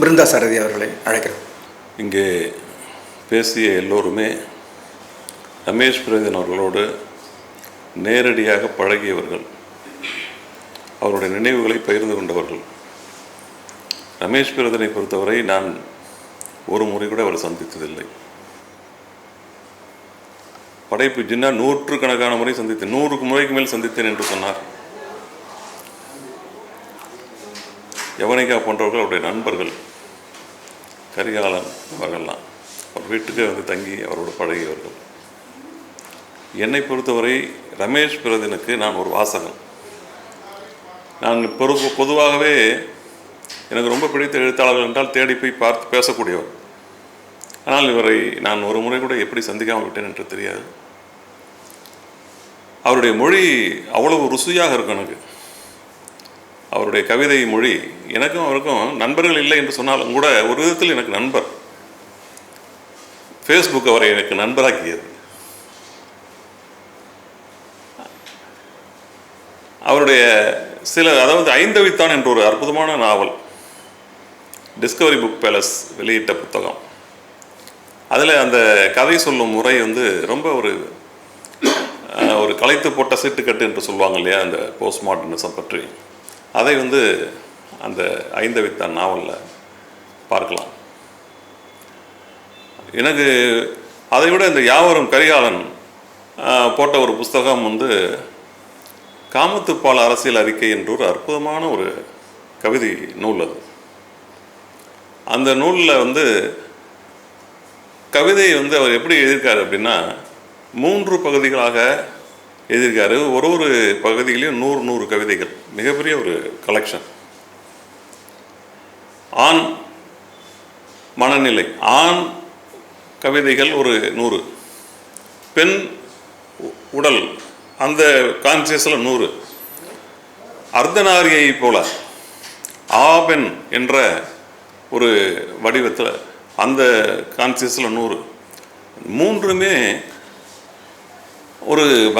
பிருந்தா சாரதி அவர்களை அழைக்கிறோம். இங்கே பேசிய எல்லோருமே ரமேஷ் பிரதன் அவர்களோடு நேரடியாக பழகியவர்கள் அவருடைய நினைவுகளை பகிர்ந்து கொண்டவர்கள். ரமேஷ் பிரதனை பொறுத்தவரை நான் ஒரு முறை கூட அவரை சந்தித்ததில்லை. படைப்பு ஜின்னா நூற்றுக்கணக்கான முறை சந்தித்தேன். நூறுக்கு முறைக்கு மேல் சந்தித்தேன் என்று சொன்னார். யவனிகா போன்றவர்கள் அவருடைய நண்பர்கள்? கரிகாலன் அவர்கள்லாம். அவர் வீட்டுக்கு வந்து தங்கி அவரோடு பழகியவர்கள். என்னை பொறுத்தவரை ரமேஷ் பிரதினுக்கு நான் ஒரு வாசகன். நான் பொறு பொதுவாகவே எனக்கு ரொம்ப பிடித்த எழுத்தாளர்கள் என்றால் தேடி போய் பார்த்து பேசக்கூடியவர். ஆனால் இவரை நான் ஒரு முறை கூட எப்படி சந்திக்காமல் விட்டேன் என்று தெரியாது. அவருடைய மொழி அவ்வளவு ருசியாக இருக்கும் எனக்கு. அவருடைய கவிதை மொழி எனக்கும் அவருக்கும் நண்பர்கள் இல்லை என்று சொன்னாலும் கூட ஒரு விதத்தில் எனக்கு நண்பர். ஃபேஸ்புக் அவரை எனக்கு நண்பராக்கியது. அவருடைய சில அதாவது ஐந்தவித்தான் என்ற ஒரு அற்புதமான நாவல் டிஸ்கவரி புக் பேலஸ் வெளியிட்ட புத்தகம். அதில் அந்த கதை சொல்லும் முறை வந்து ரொம்ப ஒரு ஒரு களைத்து போட்ட சீட்டுக்கட்டு என்று சொல்லுவாங்க இல்லையா அந்த போஸ்ட் மாடர்னிசம் பற்றி. அதை வந்து அந்த ஐந்தவித்தான் நாவலில் பார்க்கலாம். எனக்கு அதை விட இந்த யாவரும் கரிகாலன் போட்ட ஒரு புஸ்தகம் வந்து காமத்துப்பால் அரசியல் அறிக்கை என்ற ஒரு அற்புதமான ஒரு கவிதை நூல் அது. அந்த நூலில் வந்து கவிதையை வந்து அவர் எப்படி எழுதியிருக்காரு அப்படின்னா மூன்று பகுதிகளாக எழுதியிருக்காரு. ஒரு ஒரு பகுதியிலையும் நூறு நூறு கவிதைகள். மிகப்பெரிய ஒரு கலெக்ஷன் ஆண் மனநிலை. ஆண் கவிதைகள் ஒரு நூறு. பெண் உ- உடல் அந்த கான்சியஸில் நூறு. அர்த்தநாரியை போல ஆபெண் என்ற ஒரு வடிவத்தில் அந்த கான்சியஸில் நூறு. மூன்றுமே ஒரு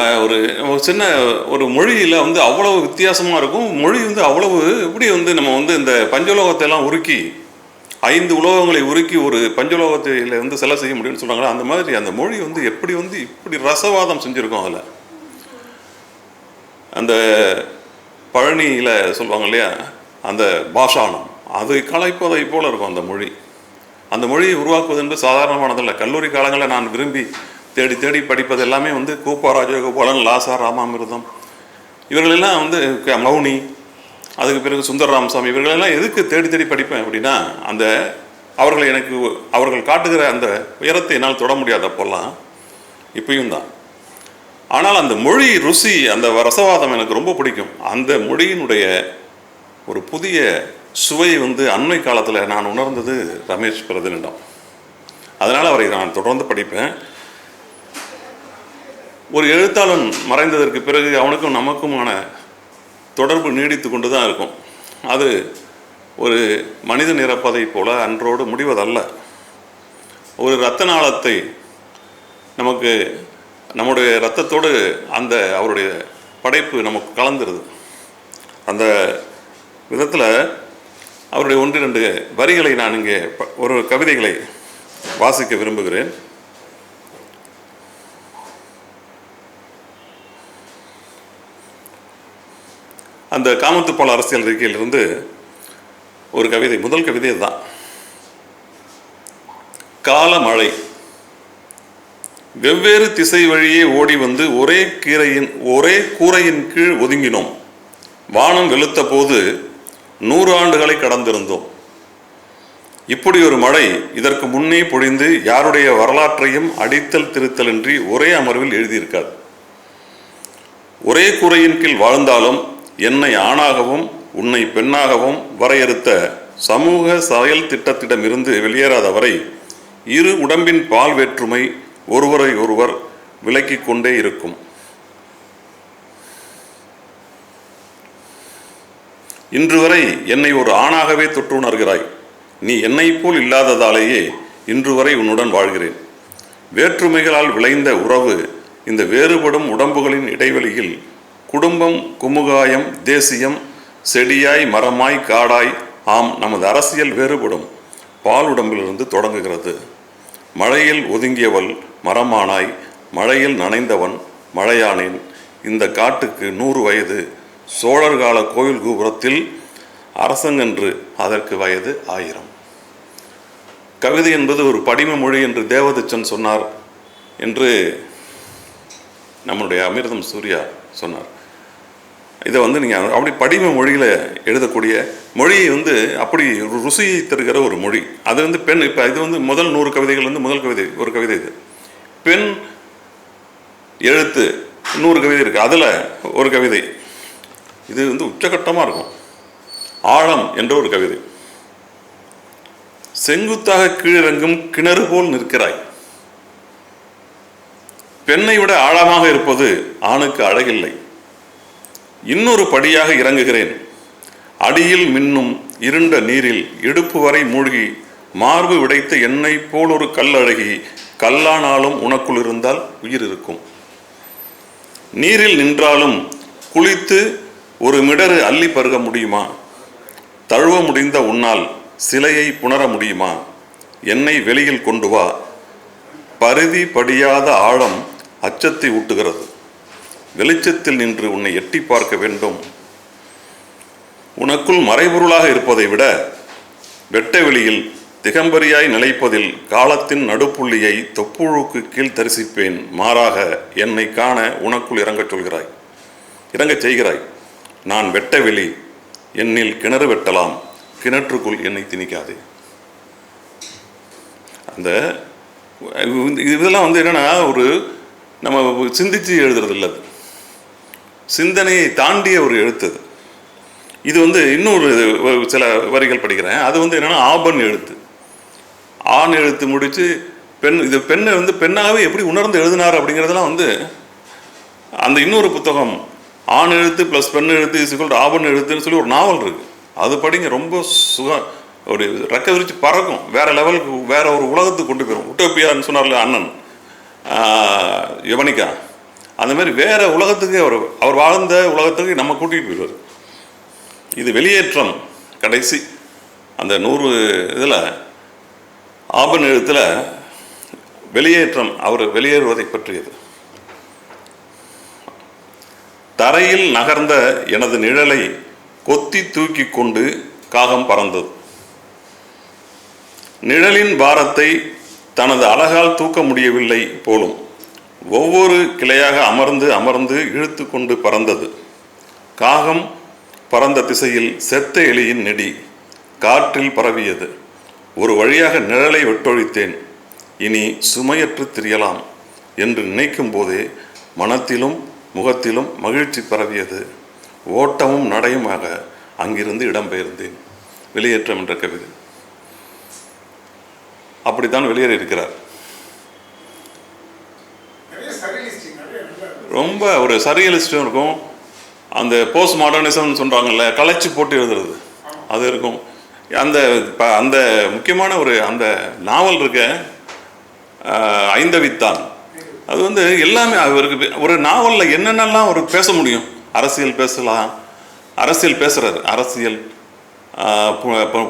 ஒரு சின்ன ஒரு மொழியில் வந்து அவ்வளவு வித்தியாசமாக இருக்கும். மொழி வந்து அவ்வளவு எப்படி வந்து நம்ம வந்து இந்த பஞ்சலோகத்தை எல்லாம் உருக்கி ஐந்து உலோகங்களை உருக்கி ஒரு பஞ்சலோகத்தில் வந்து செலை செய்ய முடியும்னு சொல்கிறாங்களா அந்த மாதிரி அந்த மொழி வந்து எப்படி வந்து இப்படி ரசவாதம் செஞ்சுருக்கோம் அதில்? அந்த பழனியில் சொல்லுவாங்க இல்லையா? அந்த பாஷானம் அது கலைப்பதை போல இருக்கும் அந்த மொழி. அந்த மொழியை உருவாக்குவது என்பது சாதாரணமானதல்ல. கல்லூரி காலங்களில் நான் விரும்பி தேடி தேடி படிப்பது எல்லாமே வந்து கூப்பா ராஜகோபாலன் லாசா ராமாமிர்தம். இவர்களெல்லாம் வந்து மௌனி அதுக்கு பிறகு சுந்தர ராமசாமி இவர்களெல்லாம் எதுக்கு தேடி தேடி படிப்பேன் அப்படின்னா அந்த அவர்களை எனக்கு அவர்கள் காட்டுகிற அந்த உயரத்தை என்னால் தொட முடியாது அப்போல்லாம் இப்பயும் தான். ஆனால் அந்த மொழி ருசி அந்த ரசவாதம் எனக்கு ரொம்ப பிடிக்கும். அந்த மொழியினுடைய ஒரு புதிய சுவை வந்து அண்மை காலத்தில் நான் உணர்ந்தது ரமேஷ் பிரதினிடம் அதனால் அவரை நான் தொடர்ந்து படிப்பேன். ஒரு எழுத்தாளன் மறைந்ததற்கு பிறகு அவனுக்கும் நமக்குமான தொடர்பு நீடித்து கொண்டு தான் இருக்கும். அது ஒரு மனிதன் நிரப்பதை போல அன்றோடு முடிவதல்ல. ஒரு இரத்த நாளத்தை நமக்கு நம்முடைய ரத்தத்தோடு அந்த அவருடைய படைப்பு நமக்கு கலந்துருது. அந்த விதத்தில் அவருடைய ஒன்று ரெண்டு வரிகளை நான் இங்கே ப- ஒரு கவிதைகளை வாசிக்க விரும்புகிறேன். அந்த காமத்துப்பால் அரசியல் அறிக்கையிலிருந்து ஒரு கவிதை முதல் கவிதை இதுதான். காலமழை. வெவ்வேறு திசை வழியே ஓடி வந்து ஒரே கீரையின் ஒரே கூரையின் கீழ் ஒதுங்கினோம். வானம் வெளுத்த போது நூறு ஆண்டுகளை கடந்திருந்தோம். இப்படி ஒரு மழை இதற்கு முன்னே பொழிந்து யாருடைய வரலாற்றையும் அடித்தல் திருத்தலின்றி ஒரே அமர்வில் எழுதியிருக்காது. ஒரே கூரையின் கீழ் வாழ்ந்தாலும் என்னை ஆணாகவும் உன்னை பெண்ணாகவும் வரையறுத்த சமூக செயல் திட்டத்திடமிருந்து வெளியேறாதவரை இரு உடம்பின் பால் வேற்றுமை ஒருவரை ஒருவர் விலக்கிக் கொண்டே இருக்கும். இன்று வரை என்னை ஒரு ஆணாகவே தொற்று உணர்கிறாய். நீ என்னைப் போல் இல்லாததாலேயே இன்று வரை உன்னுடன் வாழ்கிறேன். வேற்றுமைகளால் விளைந்த உறவு இந்த வேறுபடும் உடம்புகளின் இடைவெளியில் குடும்பம் குமுகாயம் தேசியம் செடியாய் மரமாய் காடாய் ஆம் நமது அரசியல் வேறுபடும். பால் உடம்பிலிருந்து தொடங்குகிறது. மழையில் ஒதுங்கியவள் மரமானாய் மழையில் நனைந்தவன் மழையானேன். இந்த காட்டுக்கு நூறு வயது. சோழர் கால கோயில் கோபுரத்தில் அரசங்கன்று அதற்கு வயது ஆயிரம். கவிதை என்பது ஒரு படிம மொழி என்று தேவதச்சன் சொன்னார் என்று நம்முடைய அமிர்தம் சூர்யா சொன்னார். இதை வந்து நீங்கள் அப்படி படிம மொழியில் எழுதக்கூடிய மொழி வந்து அப்படி ஒரு ருசியை தருகிற ஒரு மொழி. அது வந்து பெண் இப்போ இது வந்து முதல் நூறு கவிதைகள் வந்து முதல் கவிதை ஒரு கவிதை இது. பெண் எழுத்து நூறு கவிதை இருக்குது அதில் ஒரு கவிதை. இது வந்து உச்சகட்டமாக இருக்கும். ஆழம் என்ற ஒரு கவிதை. செங்குத்தாக கீழிறங்கும் கிணறு போல் நிற்கிறாய். பெண்ணை விட ஆழமாக இருப்பது ஆணுக்கு அழகில்லை. இன்னொரு படியாக இறங்குகிறேன். அடியில் மின்னும் இருண்ட நீரில் இடுப்பு வரை மூழ்கி மார்பு விடைத்த எண்ணெய் போல் ஒரு கல்லழகி கல்லானாலும் உனக்குள் இருந்தால் உயிர் இருக்கும். நீரில் நின்றாலும் குளித்து ஒரு மிடறு அள்ளி பருக முடியுமா? தழுவ முடிந்த உன்னால் சிலையை புணர முடியுமா? என்னை வெளியில் கொண்டு வா. பரிதி படியாத ஆழம் அச்சத்தை ஊட்டுகிறது. வெளிச்சத்தில் நின்று உன்னை எட்டி பார்க்க வேண்டும். உனக்குள் மறைபொருளாக இருப்பதை விட வெட்ட வெளியில் திகம்பரியாய் நிலைப்பதில் காலத்தின் நடுப்புள்ளியை தொப்புழுக்கு கீழ் தரிசிப்பேன். மாறாக என்னை காண உனக்குள் இறங்கச் சொல்கிறாய். இறங்கச் செய்கிறாய். நான் வெட்ட வெளி என்னில் கிணறு வெட்டலாம். கிணற்றுக்குள் என்னை திணிக்காதே. அந்த இதெல்லாம் வந்து என்னென்னா ஒரு நம்ம சிந்தித்து எழுதுறது இல்லை சிந்தனையை தாண்டிய ஒரு எழுத்து அது. இது வந்து இன்னொரு சில வரிகள் படிக்கிறேன். அது வந்து என்னென்னா ஆபன் எழுத்து. ஆண் எழுத்து முடித்து பெண் இது பெண்ணை வந்து பெண்ணாகவே எப்படி உணர்ந்து எழுதினார் அப்படிங்கிறதெல்லாம் வந்து அந்த இன்னொரு புத்தகம் ஆண் எழுத்து ப்ளஸ் பெண் எழுத்து சிக்கல் ஆபன் எழுத்துன்னு சொல்லி ஒரு நாவல் இருக்குது அது படிங்க ரொம்ப சுக ஒரு ரெக்க விரிச்சு பறக்கும். வேற லெவலுக்கு வேற ஒரு உலகத்துக்கு கொண்டு போயிடும் உட்டோப்பியான்னு சொன்னார்ல அண்ணன் யவனிகா. அந்த மாதிரி வேற உலகத்துக்கு அவர் அவர் வாழ்ந்த உலகத்துக்கு நம்ம கூட்டிகிட்டு போயிடுவார். இது வெளியேற்றம் கடைசி. அந்த நூறு இதில் ஆபன் எழுத்தில் வெளியேற்றம் அவர் வெளியேறுவதை பற்றியது. தரையில் நகர்ந்த எனது நிழலை கொத்தி தூக்கி கொண்டு காகம் பறந்தது. நிழலின் பாரத்தை தனது அழகால் தூக்க முடியவில்லை போலும். ஒவ்வொரு கிளையாக அமர்ந்து அமர்ந்து இழுத்து கொண்டு பறந்தது. காகம் பறந்த திசையில் செத்த எலியின் நெடி காற்றில் பரவியது. ஒரு வழியாக நிழலை வெட்டொழித்தேன் இனி சுமையற்று திரியலாம் என்று நினைக்கும் போதே மனத்திலும் முகத்திலும் மகிழ்ச்சி பரவியது. ஓட்டமும் நடையுமாக அங்கிருந்து இடம்பெயர்ந்தேன். வெளியேற்றம் என்ற கவிதை. அப்படித்தான் வெளியேறி இருக்கிறார் நிறைய surrealist, நிறைய நல்ல ரொம்ப ஒரு சரியலிஸ்டும் இருக்கும். அந்த போஸ்ட் மாடர்னிசம்னு சொல்கிறாங்கல்ல கலைச்சு போட்டு எழுதுறது. அது இருக்கும். அந்த ப- அந்த முக்கியமான ஒரு அந்த நாவல் இருக்க ஐந்தவித்தான். அது வந்து எல்லாமே அவருக்கு ஒரு நாவலில் என்னென்னலாம் அவர் பேச முடியும்? அரசியல் பேசலாம். அரசியல் பேசுகிறார் அரசியல்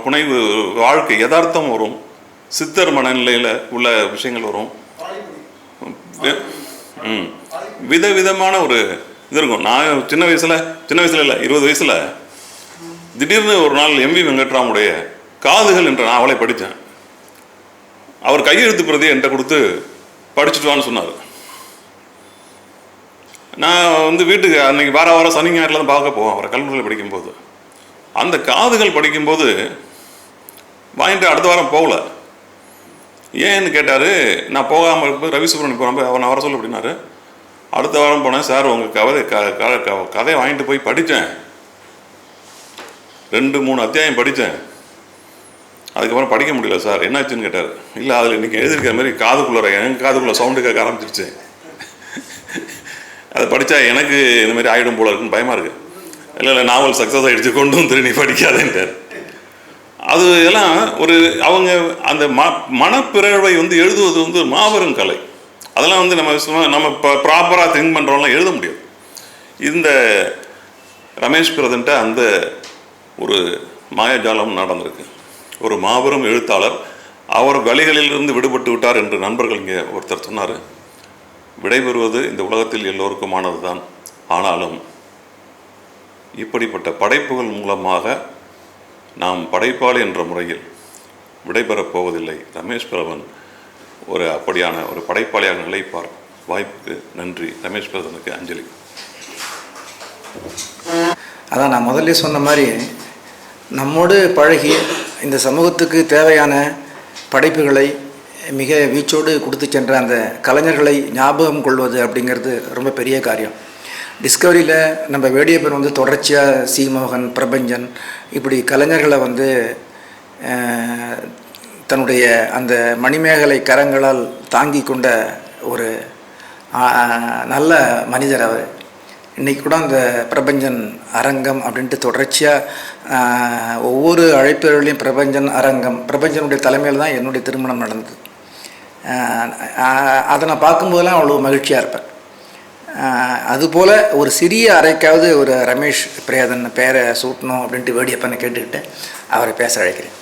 புனைவு வாழ்க்கை யதார்த்தம் வரும். சித்தர் மனநிலையில் உள்ள விஷயங்கள் வரும். ம். வித விதமான விதவிதமான ஒரு இது இருக்கும். நான் சின்ன வயசில் சின்ன வயசில் இல்லை இருபது வயசில் திடீர்னு ஒரு நாள் எம்வி வெங்கட்ராமுடைய காதுகள் என்ற நாவலை படித்தேன். அவர் கையெழுத்து பிரதி என்கிட்ட கொடுத்து படிச்சுட்டு வான்னு சொன்னார். நான் வந்து வீட்டுக்கு அன்னைக்கு வார வாரம் சனி ஞாயிறில் தான் பார்க்க போவேன் அவரை கல்லூரியில் படிக்கும்போது. அந்த காதுகள் படிக்கும்போது வாங்கிட்டு அடுத்த வாரம் போகல. ஏன்னு கேட்டார் நான் போகாமல் இருக்கும்போது ரவி சுப்ரமணியம் போகிறப்ப அவன் வர சொல்ல அப்படின்னாரு. அடுத்த வாரம் போனேன் சார் உங்கள் கவிதை க க- கதையை வாங்கிட்டு போய் படித்தேன் ரெண்டு மூணு அத்தியாயம் படித்தேன் அதுக்கப்புறம் படிக்க முடியல சார். என்னாச்சுன்னு கேட்டார். இல்லை அதில் இன்றைக்கி எழுதியிருக்கிற மாதிரி காதுக்குள்ளே எனக்கு காதுக்குள்ளே சவுண்டு கேட்க ஆரம்பிச்சிருச்சு. அதை படித்தா எனக்கு இந்த மாதிரி ஆகிடும் போல இருக்குன்னு பயமாக இருக்குது இல்லை இல்லை நாவல் சக்ஸஸ் ஆகிடுச்சு கொண்டு வந்து நீ படிக்காதேன்ட்டார். அது எல்லாம் ஒரு அவங்க அந்த ம மனப்பிறழ்வை வந்து எழுதுவது வந்து ஒரு மாபெரும் கலை. அதெல்லாம் வந்து நம்ம சும்மா நம்ம இப்போ ப்ராப்பராக திங்க் பண்ணுறோம்லாம் எழுத முடியாது. இந்த ரமேஷ் பிரதன்ட்ட அந்த ஒரு மாயஜாலம் நடந்திருக்கு. ஒரு மாபெரும் எழுத்தாளர் அவர் வழிகளிலிருந்து விடுபட்டு விட்டார் என்று நண்பர்கள் இங்கே ஒருத்தர் சொன்னார். விடைபெறுவது இந்த உலகத்தில் எல்லோருக்குமானது தான் ஆனாலும் இப்படிப்பட்ட படைப்புகள் மூலமாக நாம் படைப்பாளி என்ற முறையில் விடைபெறப் போவதில்லை. ரமேஷ் பிரபன் ஒரு அப்படியான ஒரு படைப்பாளியாக நிலைப்பார். வாய்ப்புக்கு நன்றி. ரமேஷ் பிரபனுக்கு அஞ்சலி. அதான் நான் முதல்ல சொன்ன மாதிரி நம்மோடு பழகி இந்த சமூகத்துக்கு தேவையான படைப்புகளை மிக வீச்சோடு கொடுத்து சென்ற அந்த கலைஞர்களை ஞாபகம் கொள்வது அப்படிங்கிறது ரொம்ப பெரிய காரியம். டிஸ்கவரியில் நம்ம வேடியப்பன் வந்து தொடர்ச்சியாக சீமோகன் பிரபஞ்சன் இப்படி கலைஞர்களை வந்து தன்னுடைய அந்த மணிமேகலை கரங்களால் தாங்கி கொண்ட ஒரு நல்ல மனிதர் அவர். இன்றைக்கி கூட அந்த பிரபஞ்சன் அரங்கம் அப்படின்ட்டு தொடர்ச்சியாக ஒவ்வொரு அழைப்புகளையும் பிரபஞ்சன் அரங்கம் பிரபஞ்சனுடைய தலைமையில் தான் என்னுடைய திருமணம் நடந்தது. அதை நான் பார்க்கும்போதெல்லாம் அவ்வளோ மகிழ்ச்சியாக இருப்பேன். அதுபோல் ஒரு சிறிய அறைக்காவது ஒரு ரமேஷ் பிரேதன் பேரை சூட்டணும் அப்படின்ட்டு வேடியப்பனை கேட்டுக்கிட்டு அவரை பேச அழைக்கிறேன்.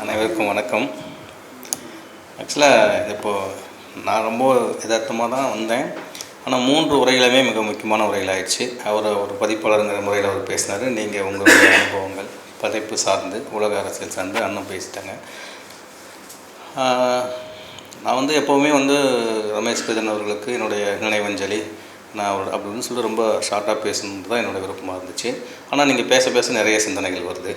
அனைவருக்கும் வணக்கம். ஆக்சுவலாக இப்போது நான் ரொம்ப யதார்த்தமாக தான் வந்தேன். ஆனால் மூன்று உரைகளுமே மிக முக்கியமான உரைகள் ஆயிடுச்சு அவர் ஒரு பதிப்பாளருங்கிற முறையில் அவர் பேசினார். நீங்கள் உங்களுடைய அனுபவங்கள் படைப்பு சார்ந்து உலக அரசியல் சார்ந்து அண்ணன் பேசிட்டாங்க. நான் வந்து எப்போவுமே வந்து ரமேஷ் பிரதன் அவர்களுக்கு என்னுடைய நினைவஞ்சலி. நான் அவர் அப்படின்னு சொல்லிட்டு ரொம்ப ஷார்ட்டாக பேசணுன்றது தான் என்னோடய விருப்பமாக இருந்துச்சு. ஆனால் நீங்கள் பேச பேச நிறைய சிந்தனைகள் வருது.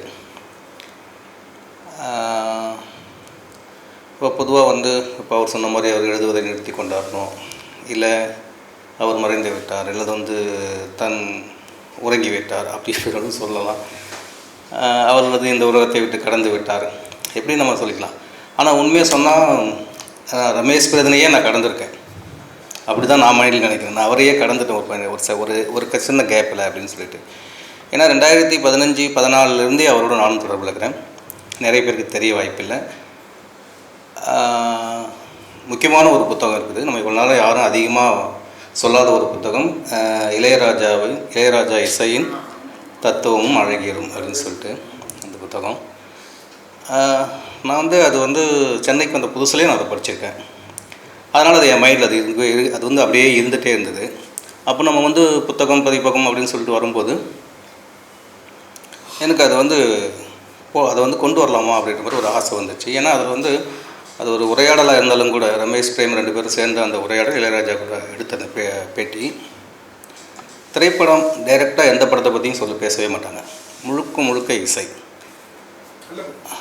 இப்போ பொதுவாக வந்து இப்போ அவர் சொன்ன மாதிரி அவர் எழுதுவதை நிறுத்தி கொண்டாடணும் இல்லை அவர் மறைந்து விட்டார் இல்லை வந்து தன் உறங்கி விட்டார் அப்படின்னு சொல்லலாம். அவர் வந்து இந்த உலகத்தை விட்டு கடந்து விட்டார். எப்படி நம்ம சொல்லிக்கலாம்? ஆனால் உண்மையை சொன்னால் ரமேஷ் பிரதனையே நான் கடந்திருக்கேன். அப்படி தான் நான் மைண்டில் நினைக்கிறேன். நான் அவரையே கடந்துட்டேன் ஒரு பையன் ஒரு ஒரு ஒரு க- சின்ன கேப்பில் அப்படின்னு சொல்லிட்டு. ஏன்னா ரெண்டாயிரத்தி பதினஞ்சு பதினாலிருந்தே அவரோட நானும் தொடர்பில் இருக்கிறேன். நிறைய பேருக்கு தெரிய வாய்ப்பில்லை முக்கியமான ஒரு புத்தகம் இருக்குது. நம்ம இவ்வளோ நாள் யாரும் அதிகமாக சொல்லாத ஒரு புத்தகம். இளையராஜாவை இளையராஜாவு இளையராஜா இசையின் தத்துவமும் அழகியலும் அப்படின்னு சொல்லிட்டு அந்த புத்தகம். நான் வந்து அது வந்து சென்னைக்கு வந்த புதுசுலேயே நான் அதை படிச்சிருக்கேன். அதனால் அது என் மைண்டில் அது இருக்கு இரு- அது வந்து அப்படியே இருந்துகிட்டே இருந்தது. அப்போ நம்ம வந்து புத்தகம் பதிப்பகம் அப்படின்னு சொல்லிட்டு வரும்போது எனக்கு அது வந்து ஓ அதை வந்து கொண்டு வரலாமா அப்படின்ற மாதிரி ஒரு ஆசை வந்துச்சு. ஏன்னா அதில் வந்து அது ஒரு உரையாடலாக இருந்தாலும் கூட ரமேஷ் பிரேம் ரெண்டு பேரும் சேர்ந்து அந்த உரையாடல் இளையராஜா கூட எடுத்த அந்த பே பேட்டி. திரைப்படம் டைரெக்டாக எந்த படத்தை பற்றியும் சொல்ல பேசவே மாட்டாங்க. முழுக்க முழுக்க இசை.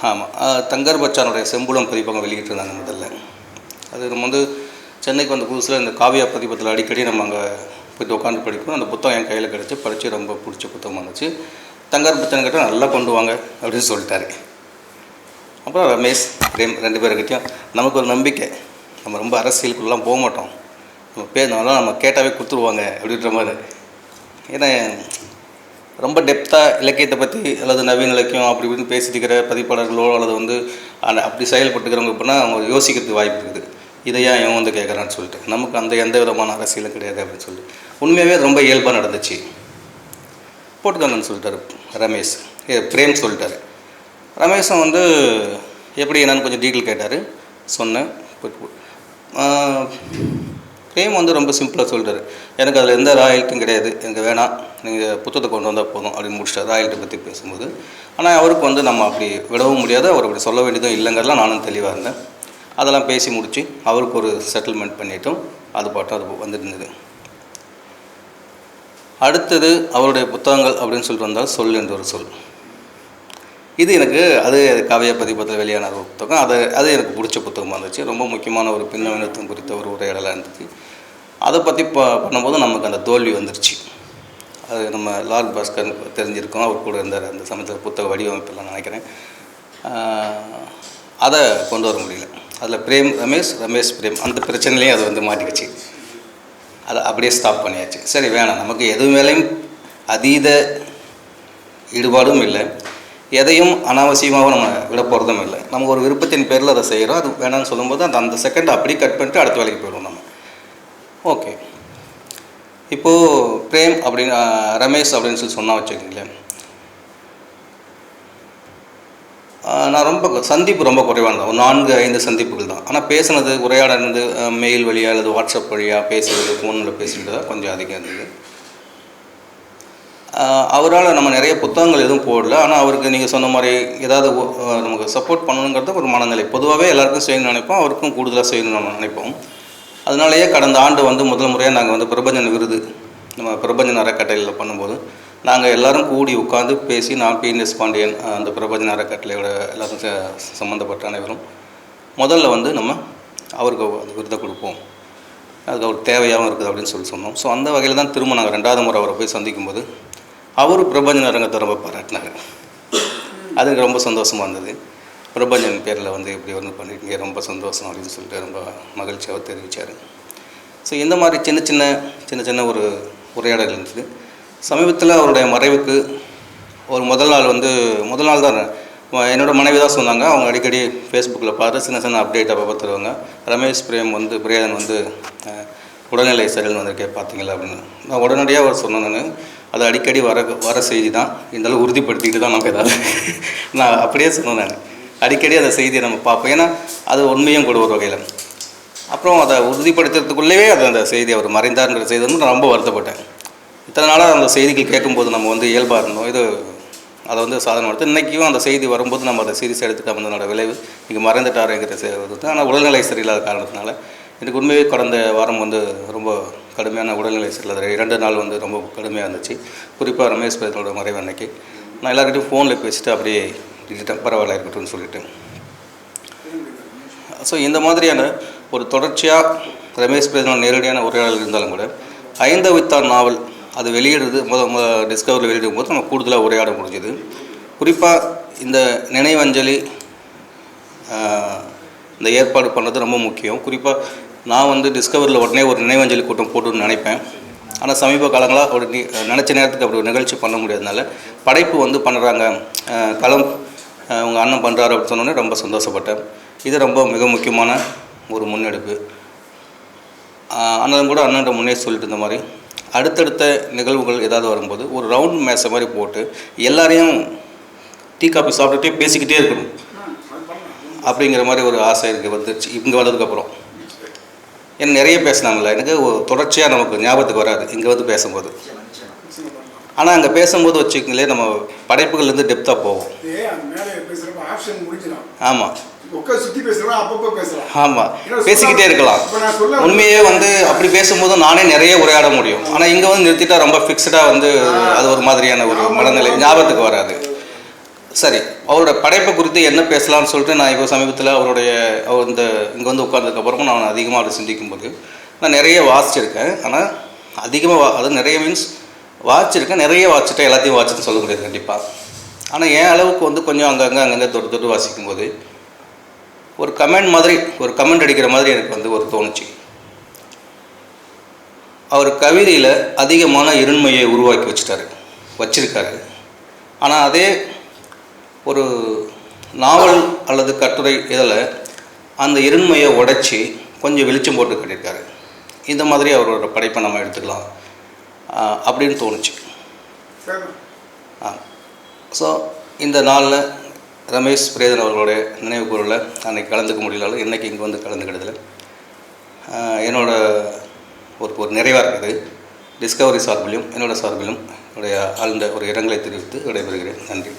ஆமாம் தங்கர் பச்சானுடைய செம்புலம் பதிப்பகம் வெளியிட்டிருந்தாங்க முதல்ல. அது நம்ம வந்து சென்னைக்கு வந்த புதுசில் இந்த காவியா பதிப்பத்தில் அடிக்கடி நம்ம அங்கே போயிட்டு உட்காந்து படிப்போம். அந்த புத்தகம் என் கையில் கிடச்சி படித்து ரொம்ப பிடிச்ச புத்தகமாக இருந்துச்சு. தங்கர் பச்சன் கிட்ட நல்லா கொண்டு வாங்க அப்படின்னு சொல்லிட்டாரு. அப்புறம் ரமேஷ் பிரேம் ரெண்டு பேருக்கிட்டையும் நமக்கு ஒரு நம்பிக்கை. நம்ம ரொம்ப அரசியலுக்குள்ளெலாம் போக மாட்டோம். நம்ம பேர் நம்ம கேட்டாவே கொடுத்துருவாங்க அப்படின்ற மாதிரி. ஏன்னா ரொம்ப டெப்த்தாக இலக்கியத்தை பற்றி அல்லது நவீன இலக்கியம் அப்படி இப்படின்னு பேசிட்டுக்கிற பதிப்பாளர்களோ அல்லது வந்து அந்த அப்படி செயல்பட்டுக்கிறவங்க அப்படின்னா அவங்க யோசிக்கிறதுக்கு வாய்ப்பு இருக்குது. இதை ஏன் இவன் வந்து கேட்குறான்னு சொல்லிட்டு. நமக்கு அந்த எந்த விதமான அரசியலும் கிடையாது அப்படின்னு சொல்லிட்டு உண்மையாகவே ரொம்ப இயல்பாக நடந்துச்சு. போட்டுக்கோங்கன்னு சொல்லிட்டாரு ரமேஷ். ஏ பிரேம் சொல்லிட்டாரு. ரமேஷும் வந்து எப்படி என்னன்னு கொஞ்சம் டீட்டெயில் கேட்டார். சொன்னேன். பிரேம் வந்து ரொம்ப சிம்பிளாக சொல்கிறாரு எனக்கு அதில் எந்த ராயல்ட்டும் கிடையாது. எனக்கு வேணாம். நீங்கள் புத்தகத்தை கொண்டு வந்தால் போதும் அப்படின்னு முடிச்சிட்டார். ராயல்ட்டை பற்றி பேசும்போது. ஆனால் அவருக்கு வந்து நம்ம அப்படி விடவும் முடியாது. அவர் அப்படி சொல்ல வேண்டியதும் இல்லைங்கிறதுலாம் நானும் தெளிவாக இருந்தேன். அதெல்லாம் பேசி முடித்து அவருக்கு ஒரு செட்டில்மெண்ட் பண்ணிட்டோம். அது பாட்டும் அது வந்துருந்தது அடுத்தது அவருடைய புத்தகங்கள் அப்படின்னு சொல்லிட்டு வந்தால் சொல் என்ற ஒரு சொல். இது எனக்கு அது காவிய பதிப்பத்தில் வெளியான ஒரு புத்தகம். அது அது எனக்கு பிடிச்ச புத்தகமாக இருந்துச்சு. ரொம்ப முக்கியமான ஒரு பின்னவீனத்துவம் குறித்த ஒரு உரையாடலாக இருந்துச்சு. அதை பற்றி ப பண்ணும்போது நமக்கு அந்த தோல்வி வந்துருச்சு. அது நம்ம லால் பாஸ்கர் தெரிஞ்சிருக்கோம். அவர் கூட இருந்தார் அந்த சமயத்தில் புத்தக வடிவமைப்பெல்லாம் நினைக்கிறேன். அதை கொண்டு வர முடியல. அதில் பிரேம் ரமேஷ் ரமேஷ் பிரேம். அந்த பிரச்சனையிலையும் அது வந்து மாட்டிக்கிச்சு. அதை அப்படியே ஸ்டாப் பண்ணியாச்சு. சரி வேணாம். நமக்கு எது மேலேயும் அதீத ஈடுபாடும் இல்லை. எதையும் அனாவசியமாகவும் நம்ம விட போகிறதும் இல்லை. நம்ம ஒரு விருப்பத்தின் பேரில் அதை செய்கிறோம் அது வேணாம்னு சொல்லும்போது அந்த அந்த செகண்ட் அப்படியே கட் பண்ணிட்டு அடுத்த வேலைக்கு போயிடுவோம் நம்ம. ஓகே. இப்போது பிரேம் அப்படின்னு ரமேஷ் அப்படின்னு சொல்லி சொன்னால் வச்சுக்கோங்களேன். நான் ரொம்ப சந்திப்பு ரொம்ப குறைவாக இருந்தேன் ஒரு நான்கு ஐந்து சந்திப்புகள் தான். ஆனால் பேசுனது உரையாடினது மெயில் வழியாக அல்லது வாட்ஸ்அப் வழியாக பேசுகிறது ஃபோனில் பேசுகிறது தான் கொஞ்சம் அதிகம் இருந்தது. அவரால் நம்ம நிறைய புத்தகங்கள் எதுவும் போடல. ஆனால் அவருக்கு நீங்கள் சொன்ன மாதிரி ஏதாவது நமக்கு சப்போர்ட் பண்ணணுங்கிறது ஒரு மனநிலை. பொதுவாகவே எல்லாருக்கும் செய்யணும்னு நினைப்போம் அவருக்கும் கூடுதலாக செய்யணும்னு நினைப்போம். அதனாலேயே கடந்த ஆண்டு வந்து முதல் முறையாக நாங்கள் வந்து பிரபஞ்சன் விருது நம்ம பிரபஞ்சன் அறக்கட்டளையில் பண்ணும்போது நாங்கள் எல்லாரும் கூடி உட்காந்து பேசி நான் பிஎன்எஸ் பாண்டியன் அந்த பிரபஞ்சன் அறக்கட்டளையோட எல்லாரும் ச- சம்மந்தப்பட்ட அனைவரும் முதல்ல வந்து நம்ம அவருக்கு அந்த விருதை கொடுப்போம். அதுக்கு அவர் தேவையாகவும் இருக்குது அப்படின்னு சொல்லி சொன்னோம். ஸோ அந்த வகையில் தான் திரும்ப நாங்கள் ரெண்டாவது முறை அவரை போய் சந்திக்கும்போது அவர் பிரபஞ்சன் அரங்கத்தை ரொம்ப பாராட்டினாங்க அது எனக்கு ரொம்ப சந்தோஷமாக இருந்தது. பிரபஞ்சன் பேரில் வந்து இப்படி வந்து பண்ணிருக்கீங்க ரொம்ப சந்தோஷம் அப்படின்னு சொல்லிட்டு ரொம்ப மகிழ்ச்சியாக தெரிவித்தார் ஸோ இந்த மாதிரி சின்ன சின்ன சின்ன சின்ன ஒரு உரையாடல் இருந்தது. சமீபத்தில் அவருடைய மறைவுக்கு ஒரு முதல் நாள் வந்து முதல் நாள் தான் என்னோடய மனைவி தான் சொன்னாங்க. அவங்க அடிக்கடி ஃபேஸ்புக்கில் பார்த்து சின்ன சின்ன அப்டேட் அப்போ தருவாங்க ரமேஷ் பிரேம் வந்து பிரேதன் வந்து உடல்நிலை சரியில் வந்திருக்கேன் பார்த்தீங்களா அப்படின்னு. நான் உடனடியாக அவர் சொன்னேன் நான். அது அடிக்கடி வர வர செய்தி தான். இருந்தாலும் உறுதிப்படுத்திக்கிட்டு தான் நமக்கு ஏதாவது நான் அப்படியே சொன்னேன் நான். அடிக்கடி அந்த செய்தியை நம்ம பார்ப்போம். ஏன்னா அது உண்மையும் கூட ஒரு வகையில். அப்புறம் அதை உறுதிப்படுத்துறதுக்குள்ளேயே அது அந்த செய்தி அவர் மறைந்தார்ன்ற செய்தி வந்து நான் ரொம்ப வருத்தப்பட்டேன். இத்தனை நாளாக அந்த செய்திகள் கேட்கும்போது நம்ம வந்து இயல்பாக இருந்தோம். இது அதை வந்து சாதனை எடுத்து இன்றைக்கும் அந்த செய்தி வரும்போது நம்ம அதை சீரியஸ் எடுத்துக்காம வந்ததோட விளைவு இங்கே மறைந்துட்டாருங்கிற செய்வது வருது ஆனால் உடல்நிலை சரியில்லாத காரணத்தினால எனக்கு உண்மையே கடந்த வாரம் வந்து ரொம்ப கடுமையான உடல்நிலை சரியில்லாத இரண்டு நாள் வந்து ரொம்ப கடுமையாக இருந்துச்சு. குறிப்பாக ரமேஷ் பேரனோட மறைவு அன்னைக்கு. நான் எல்லாருக்கிட்டையும் ஃபோனில் பேசிட்டு அப்படியே விட்டுட்டேன் பரவாயில்ல இருக்கட்டும்னு சொல்லிட்டு. ஸோ இந்த மாதிரியான ஒரு தொடர்ச்சியாக ரமேஷ் பிரதமர் நேரடியான உரையாடல் இருந்தாலும் கூட ஐந்த வித்தான் நாவல் அது வெளியிடுறது முத முத வெளியிடும் போது நம்ம கூடுதலாக உரையாட முடிஞ்சது. குறிப்பாக இந்த நினைவஞ்சலி இந்த ஏற்பாடு பண்ணுறது ரொம்ப முக்கியம். குறிப்பாக நான் வந்து டிஸ்கவரியில் உடனே ஒரு நினைவஞ்சலி கூட்டம் போட்டுன்னு நினைப்பேன். ஆனால் சமீப காலங்களாக ஒரு நினச்ச நேரத்துக்கு அப்படி ஒரு நிகழ்ச்சி பண்ண முடியாதனால படைப்பு வந்து பண்ணுறாங்க. களம் உங்கள் அண்ணன் பண்ணுறாரு அப்படின்னு சொன்னோன்னே ரொம்ப சந்தோஷப்பட்டேன். இது ரொம்ப மிக முக்கியமான ஒரு முன்னெடுப்பு. அண்ணன் கூட அண்ணன் முன்னே சொல்லிட்டு இருந்த மாதிரி அடுத்தடுத்த நிகழ்வுகள் ஏதாவது வரும்போது ஒரு ரவுண்ட் மேட்சை மாதிரி போட்டு எல்லாரையும் டீ காஃபி சாப்பிட்டுட்டே பேசிக்கிட்டே இருக்கணும். அப்படிங்கிற மாதிரி ஒரு ஆசை இருக்குது வந்துருச்சு. இங்கே வந்ததுக்கப்புறம் ஏன்னா நிறைய பேசினாங்களே எனக்கு ஒரு தொடர்ச்சியாக நமக்கு ஞாபகத்துக்கு வராது இங்கே வந்து பேசும்போது. ஆனால் அங்கே பேசும்போது வச்சுக்கங்களே நம்ம படைப்புகள்லேருந்து டெப்த்தாக முடிஞ்சிடும். ஆமாம் ஆமாம் பேசிக்கிட்டே இருக்கலாம். உண்மையே வந்து அப்படி பேசும்போது நானே நிறைய உரையாட முடியும். ஆனால் இங்கே வந்து நிறுத்திட்டா ரொம்ப ஃபிக்ஸ்டாக வந்து அது ஒரு மாதிரியான ஒரு மனநிலை ஞாபகத்துக்கு வராது. சரி. அவரோட படைப்பை குறித்து என்ன பேசலாம்னு சொல்லிட்டு நான் இப்போ சமீபத்தில் அவருடைய அவர் இந்த இங்கே வந்து உட்கார்ந்ததுக்கப்புறமும் நான் அதிகமாக அதை சிந்திக்கும்போது நான் நிறைய வாசிச்சிருக்கேன். ஆனால் அதிகமாக வா அது நிறைய மீன்ஸ் வாட்ச் இருக்கேன் நிறைய வாசிச்சிட்டேன் எல்லாத்தையும் வாசிச்சுன்னு சொல்ல முடியாது கண்டிப்பாக ஆனால் என் அளவுக்கு வந்து கொஞ்சம் அங்கங்கே அங்கங்கே தொட்டு தொட்டு வாசிக்கும்போது ஒரு கமெண்ட் மாதிரி ஒரு கமெண்ட் அடிக்கிற மாதிரி எனக்கு வந்து ஒரு தோணுச்சு. அவர் கவிதையில் அதிகமான இருண்மையை உருவாக்கி வச்சுட்டாரு வச்சிருக்காரு. ஆனால் அதே ஒரு நாவல் அல்லது கட்டுரை இதில் அந்த இருண்மையை உடைச்சி கொஞ்சம் வெளிச்சம் போட்டு கட்டியிருக்காரு. இந்த மாதிரி அவரோட படைப்பை நம்ம எடுத்துக்கலாம். அப்படின்னு தோணுச்சு. சரி. ஸோ இந்த நாளில் ரமேஷ் பிரேதன் அவர்களுடைய நினைவு கூறல அன்னைக்கு கலந்துக்க முடியலாலும் இன்றைக்கி இங்கே வந்து கலந்துக்கிட்டதில் என்னோட ஒரு ஒரு நிறைவாக இருக்குது. டிஸ்கவரி சார்பிலும் என்னோட சார்பிலும் என்னுடைய ஆழ்ந்த ஒரு இரங்கலை தெரிவித்து விடைபெறுகிறேன். நன்றி.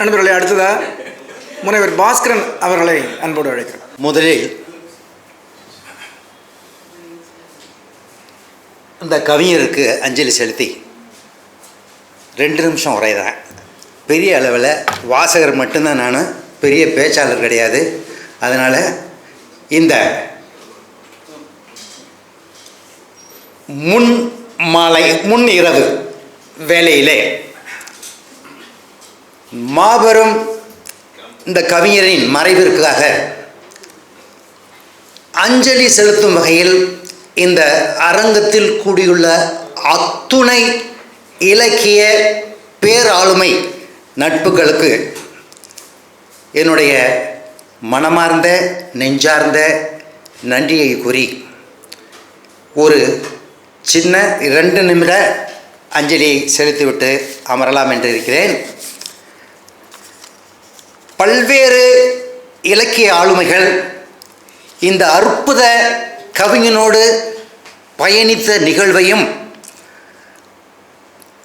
நண்பர்களே அடுத்ததாக முனைவர் பாஸ்கரன் அவர்களை அன்போடு அழைக்கிறேன். முதலில் இந்த கவிஞருக்கு அஞ்சலி செலுத்தி ரெண்டு நிமிஷம் உரைதான் பெரிய அளவில் வாசகர் மட்டும்தான் நான் பெரிய பேச்சாளர் கிடையாது. அதனால் இந்த முன் மாலை முன் இரவு வேலையிலே மாபெரும் இந்த கவிஞரின் மறைவிற்காக அஞ்சலி செலுத்தும் வகையில் இந்த அரங்கத்தில் கூடியுள்ள அத்துணை இலக்கிய பேராளுமை நட்புகளுக்கு என்னுடைய மனமார்ந்த நெஞ்சார்ந்த நன்றியை கூறி ஒரு சின்ன இரண்டு நிமிட அஞ்சலி செலுத்திவிட்டு அமரலாம் என்று இருக்கிறேன் பல்வேறு இலக்கிய ஆளுமைகள் இந்த அற்புத கவிஞனோடு பயணித்த நிகழ்வையும்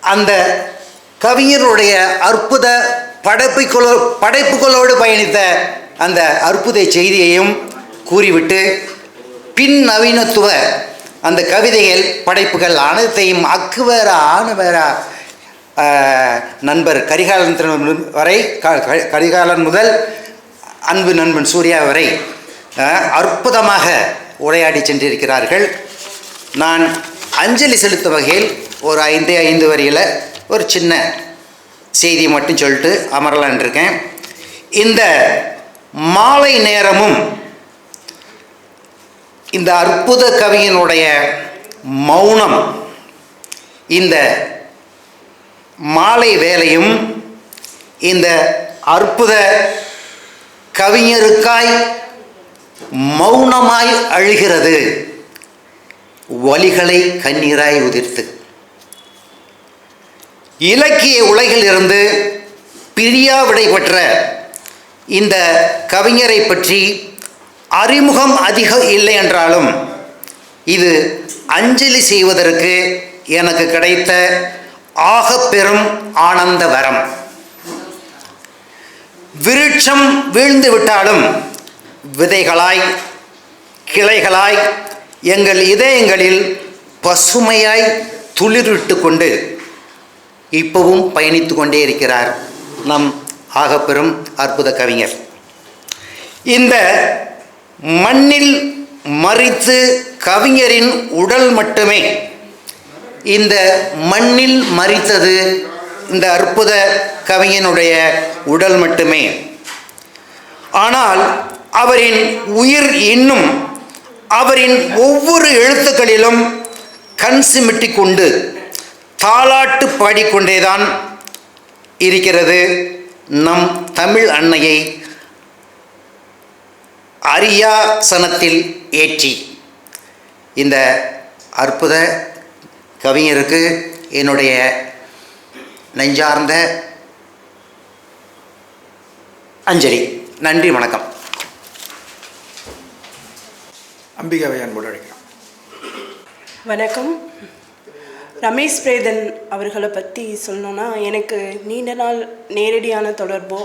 அந்த கவிஞருடைய அற்புத படைப்புகளோ படைப்புகளோடு பயணித்த அந்த அற்புத செய்தியையும் கூறிவிட்டு பின் நவீனத்துவ அந்த கவிதைகள் படைப்புகள் அனைத்தையும் அக்கு ஆணுவேரா நண்பர் கரிகாலன் திரு- வரை கரிகாலன் முதல் அன்பு நண்பன் சூர்யா வரை அற்புதமாக உரையாடி சென்றிருக்கிறார்கள். நான் அஞ்சலி செலுத்தும் வகையில் ஒரு ஐந்து ஐந்து வரியில் ஒரு சின்ன செய்தி மட்டும் சொல்லிட்டு அமரலான் இருக்கேன். இந்த மாலை நேரமும் இந்த அற்புத கவியினுடைய மௌனம் இந்த மாலை வேலையும் இந்த அற்புத கவிஞருக்காய் மௌனமாய் அழுகிறது. வலிகளை கண்ணீராய் உதிர்த்து. இலக்கிய உலகிலிருந்து இருந்து பிரியாவிடை பெற்ற இந்த கவிஞரை பற்றி அறிமுகம் அதிகம் இல்லை என்றாலும் இது அஞ்சலி செய்வதற்கு எனக்கு கிடைத்த ஆகப் பெரும் ஆனந்த வரம். விருட்சம் வீழ்ந்து விட்டாலும் விதைகளாய் கிளைகளாய் எங்கள் இதயங்களில் பசுமையாய் துளிர்விட்டு கொண்டு இப்பவும் பயணித்து கொண்டே இருக்கிறார் நம் ஆகப்பெரும் அற்புத கவிஞர். இந்த மண்ணில் மறித்து கவிஞரின் உடல் மட்டுமே இந்த மண்ணில் மறித்தது இந்த அற்புத கவிஞனுடைய உடல் மட்டுமே. ஆனால் அவரின் உயிர் இன்னும் அவரின் ஒவ்வொரு எழுத்துக்களிலும் கண் சிமிட்டி கொண்டு தாளாட்டு பாடிக்கொண்டேதான் இருக்கிறது நம் தமிழ் அன்னையை அரியாசனத்தில் ஏற்றி. இந்த அற்புத கவிஞருக்கு என்னுடைய நெஞ்சார்ந்த அஞ்சலி. நன்றி வணக்கம். அம்பிகாவை அன்போடு அழைக்கிறோம். வணக்கம். ரமேஷ் பிரேதன் அவர்களை பற்றி சொல்லணுன்னா எனக்கு நீண்ட நாள் நேரடியான தொடர்போ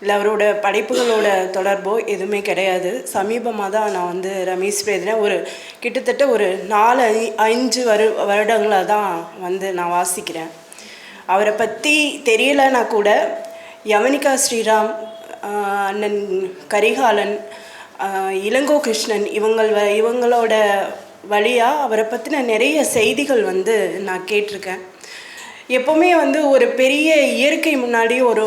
இல்லை அவரோட படைப்புகளோட தொடர்போ எதுவுமே கிடையாது. சமீபமாக தான் நான் வந்து ரமேஷ் பிரேதனை ஒரு கிட்டத்தட்ட ஒரு நாலு ஐ- அஞ்சு வரு வருடங்களாக தான் வந்து நான் வாசிக்கிறேன். அவரை பற்றி தெரியலைன்னா கூட யவனிகா ஸ்ரீராம் அண்ணன் கரிகாலன் இளங்கோ கிருஷ்ணன் இவங்கள் வ- இவங்களோட வழியாக அவரை பற்றின நிறைய செய்திகள் வந்து நான் கேட்டிருக்கேன். எப்போவுமே வந்து ஒரு பெரிய இயற்கை முன்னாடி ஒரு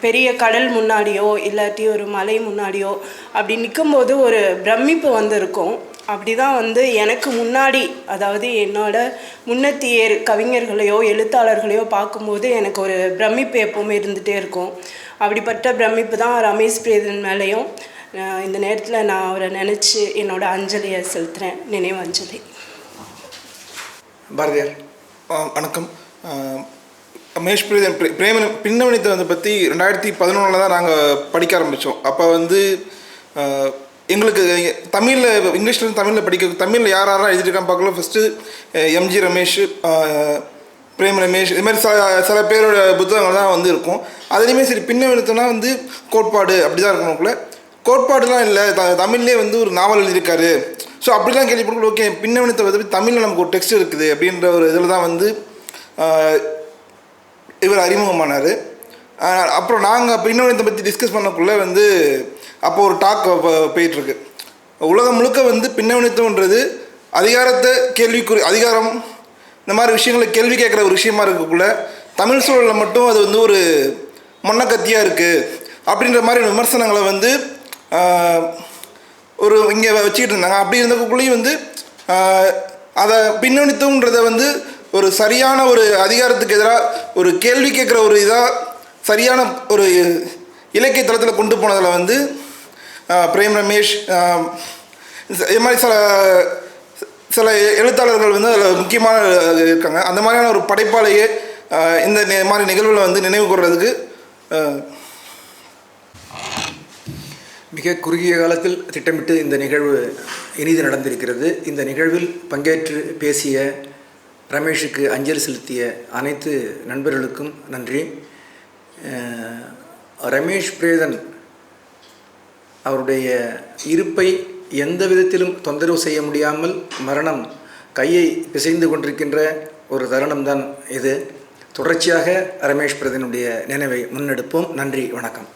பெரிய கடல் முன்னாடியோ இல்லாட்டி ஒரு மலை முன்னாடியோ அப்படி நிற்கும்போது ஒரு பிரமிப்பு வந்து இருக்கும். அப்படி தான் வந்து எனக்கு முன்னாடி அதாவது என்னோட முன்னத்தியர் கவிஞர்களையோ எழுத்தாளர்களையோ பார்க்கும்போது எனக்கு ஒரு பிரமிப்பு எப்போவுமே இருந்துகிட்டே இருக்கும். அப்படிப்பட்ட பிரமிப்பு தான் ரமேஷ் பிரேதன் மேலேயும் இந்த நேரத்தில் நான் அவரை நினச்சி என்னோட அஞ்சலியை செலுத்துகிறேன் நினைவு அஞ்சலி. பாரதியார் வணக்கம். மகேஷ் பிரேதன் பிரே- பிரேம பற்றி ரெண்டாயிரத்தி பதினொன்றில் தான் நாங்கள் படிக்க ஆரம்பித்தோம் அப்போ வந்து எங்களுக்கு தமிழில் இங்கிலீஷ்லேருந்து தமிழில் படிக்க தமிழில் யார் யாரெல்லாம் எழுதியிருக்காங்க பார்க்கலாம் ஃபஸ்ட்டு எம்ஜி ரமேஷ் பிரேம் ரமேஷ் இது மாதிரி சில சில பேரோட புத்தகங்கள் தான் வந்து இருக்கும். அதுலேயுமே சரி பின்னவனித்தம்னா வந்து கோட்பாடு அப்படி தான் இருக்கணும்ல கோட்பாடுலாம் இல்லை. த தமிழ்லேயே வந்து ஒரு நாவல் எழுதியிருக்காரு. ஸோ அப்படிலாம் கேள்விப்பட்டு ஓகே பின்னவனத்தை பற்றி தமிழில் நமக்கு ஒரு டெக்ஸ்ட் இருக்குது அப்படின்ற ஒரு இதில் தான் வந்து இவர் அறிமுகமானார். அப்புறம் நாங்கள் பின்னவனத்தை பற்றி டிஸ்கஸ் பண்ணக்குள்ளே வந்து அப்போ ஒரு டாக் போயிட்டுருக்கு. உலகம் முழுக்க வந்து பின்னவனித்துவன்றது அதிகாரத்தை கேள்விக்குறி அதிகாரம் இந்த மாதிரி விஷயங்களை கேள்வி கேட்குற ஒரு விஷயமா இருக்கக்குள்ள தமிழ் சூழலில் மட்டும் அது வந்து ஒரு மொன்னக்கத்தியாக இருக்குது அப்படின்ற மாதிரி விமர்சனங்களை வந்து ஒரு இங்கே வச்சுக்கிட்டு இருந்தாங்க அப்படி இருந்தக்குள்ளேயும் வந்து அதை பின்னணித்துவன்றதை வந்து ஒரு சரியான ஒரு அதிகாரத்துக்கு எதிராக ஒரு கேள்வி கேட்குற ஒரு இதாக சரியான ஒரு இலக்கிய தளத்தில் கொண்டு போனதில் வந்து பிரேம் ரமேஷ் இது மாதிரி சில சில எழுத்தாளர்கள் வந்து அதில் முக்கியமான இருக்காங்க. அந்த மாதிரியான ஒரு படைப்பாளையே இந்த மாதிரி நிகழ்வில் வந்து நினைவு கூறுறதுக்கு மிக குறுகிய காலத்தில் திட்டமிட்டு இந்த நிகழ்வு இனிது நடந்திருக்கிறது. இந்த நிகழ்வில் பங்கேற்று பேசிய ரமேஷுக்கு அஞ்சலி செலுத்திய அனைத்து நண்பர்களுக்கும் நன்றி. ரமேஷ் பிரேதன் அவருடைய இருப்பை எந்த விதத்திலும் தொந்தரவு செய்ய முடியாமல் மரணம் கையை பிசைந்து கொண்டிருக்கின்ற ஒரு தருணம்தான் இது. தொடர்ச்சியாக ரமேஷ் பிரதனுடைய நினைவை முன்னெடுப்போம். நன்றி வணக்கம்.